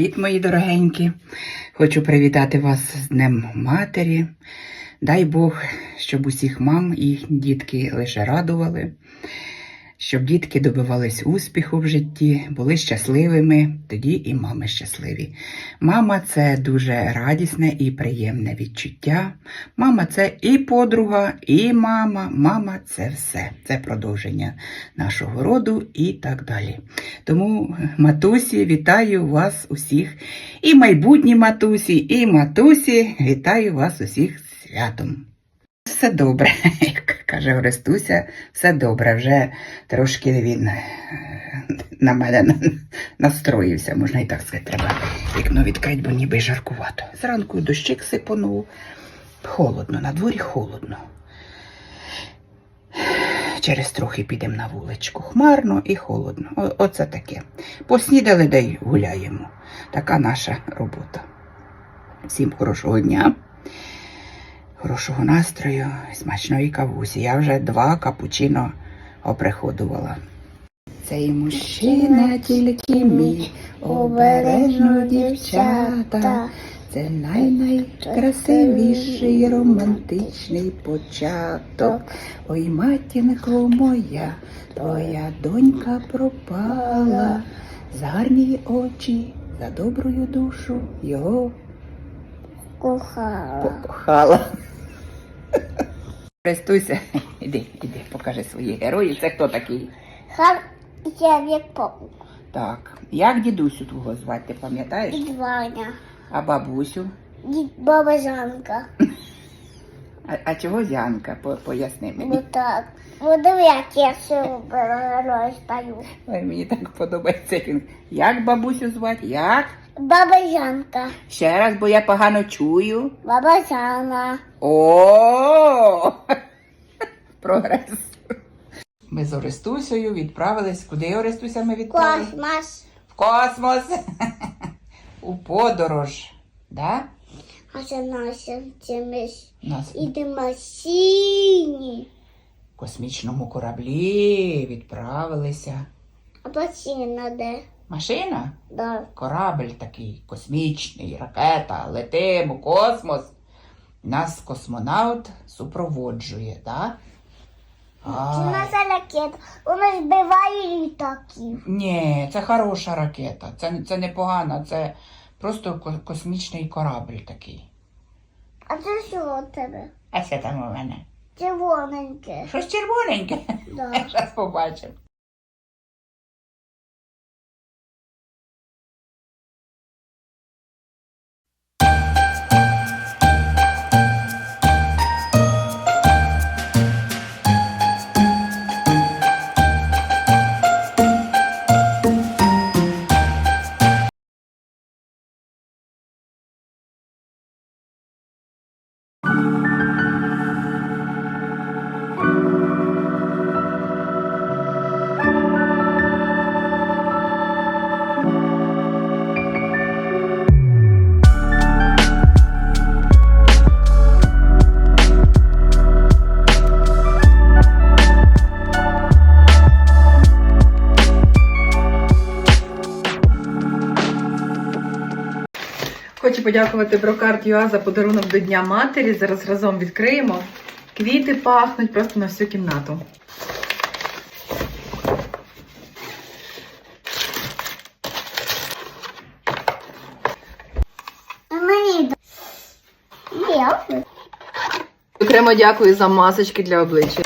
Привіт, мої дорогенькі. Хочу привітати вас з Днем Матері. Дай Бог, щоб усіх мам і дітки лише радували, щоб дітки добивались успіху в житті, були щасливими, тоді і мами щасливі. Мама це дуже радісне і приємне відчуття. Мама це і подруга, і мама. Мама це все. Це продовження нашого роду і так далі. Тому, матусі, вітаю вас усіх. І майбутні матусі, і матусі, вітаю вас усіх з святом. Все добре, каже Орестуся, все добре. Вже трошки він е, на мене настроївся, можна і так сказати, треба вікно відкрити, бо ніби жаркувато. Зранку дощик сипонув. Холодно, на дворі холодно. Через трохи підемо на вуличку. Хмарно і холодно. О- оце таке. Поснідали да й гуляємо. Така наша робота. Всім хорошого дня, хорошого настрою, смачної кавусі. Я вже два капучино оприходувала. Цей мужчина тільки мій, обережно дівчата. Це найкрасивіший романтичний початок. Ой, матінко моя, твоя донька пропала. За гарні очі, за добрую душу його Кухала. покохала. Хрестуйся, іди, іди, покажи свої герої. Це хто такий? Хар як паук. Так. Як дідусю твого звати, ти пам'ятаєш? Дід Ваня. А бабусю? Дід баба Жанка. А, а чого Зянка? По- Поясни мені. Ну так. Ну диви, як я все стою. Ой, мені так подобається. Як бабусю звати? Як? Баба Жанка. Ще раз, бо я погано чую. Баба Жана. О! Прогрес. Ми з Орестусею відправились. Куди Орестуся ми відправились? Космос. В космос. У подорож. Да? А це наші чимось. Нас І машині. в космічному кораблі відправилися. А машина де? Машина? Да. Корабль такий космічний, ракета, летимо, космос. Нас космонавт супроводжує, так? Це А, наша ракета. Вона збиває літаків. ні, це хороша ракета. Це, це не погана, це просто космічний корабль такий. А це що у тебе? А що там у мене? Червоненьке. Щось червоненьке. Да. Зараз побачимо. Хочу подякувати Брокарт ЮА за подарунок до Дня Матері. Зараз разом відкриємо. Квіти пахнуть просто на всю кімнату. Окремо дякую за масочки для обличчя.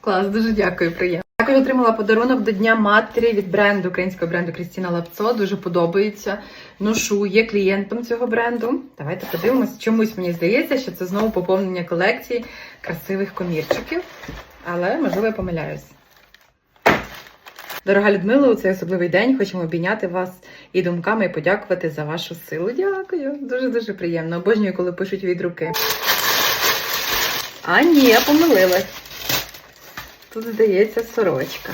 Клас, дуже дякую, приємно. Також отримала подарунок до Дня матері від бренду, українського бренду Крістіна Лапцо. Дуже подобається. Ношу, є клієнтом цього бренду. Давайте подивимось. Чомусь мені здається, що це знову поповнення колекції красивих комірчиків. Але можливо я помиляюсь. Дорога Людмила, у цей особливий день хочемо обійняти вас і думками і подякувати за вашу силу. Дякую. Дуже дуже приємно. Обожнюю, коли пишуть від руки. А ні, я помилилась. Тут, здається, сорочка.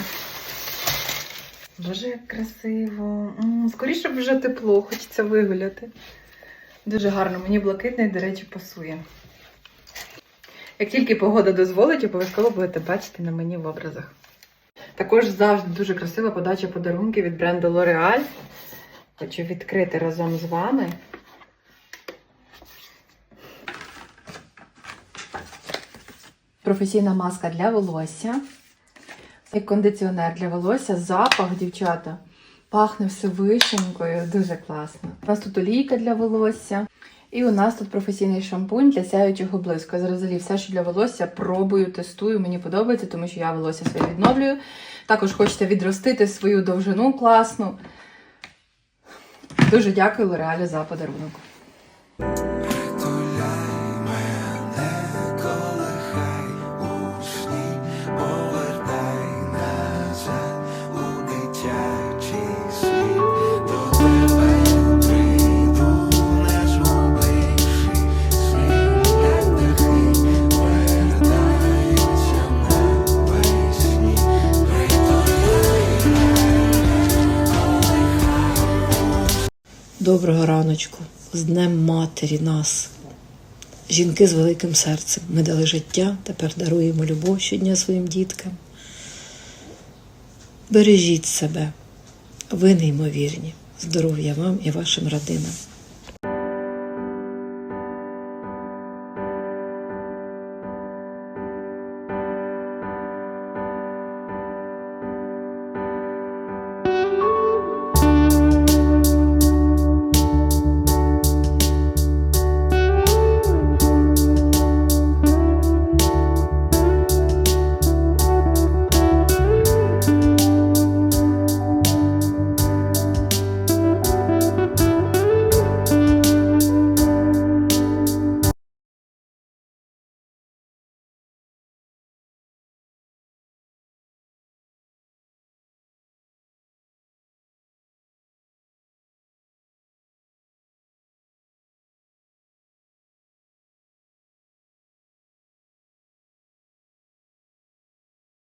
Боже, як красиво. Скоріше б вже тепло, хочеться вигуляти. Дуже гарно, мені блакитний, до речі, пасує. Як тільки погода дозволить, обов'язково будете бачити на мені в образах. Також завжди дуже красива подача подарунків від бренду L'Oreal. Хочу відкрити разом з вами. Професійна маска для волосся. І кондиціонер для волосся. Запах, дівчата. Пахне все вишенькою, дуже класно. У нас тут олійка для волосся. І у нас тут професійний шампунь для сяючого блиску. Я взагалі все, що для волосся, пробую, тестую. Мені подобається, тому що я волосся своє відновлюю. Також хочете відростити свою довжину класну. Дуже дякую Лореалі за подарунок. Доброго раночку, з Днем Матері нас. Жінки з великим серцем. Ми дали життя, тепер даруємо любов щодня своїм діткам. Бережіть себе, ви неймовірні. Здоров'я вам і вашим родинам.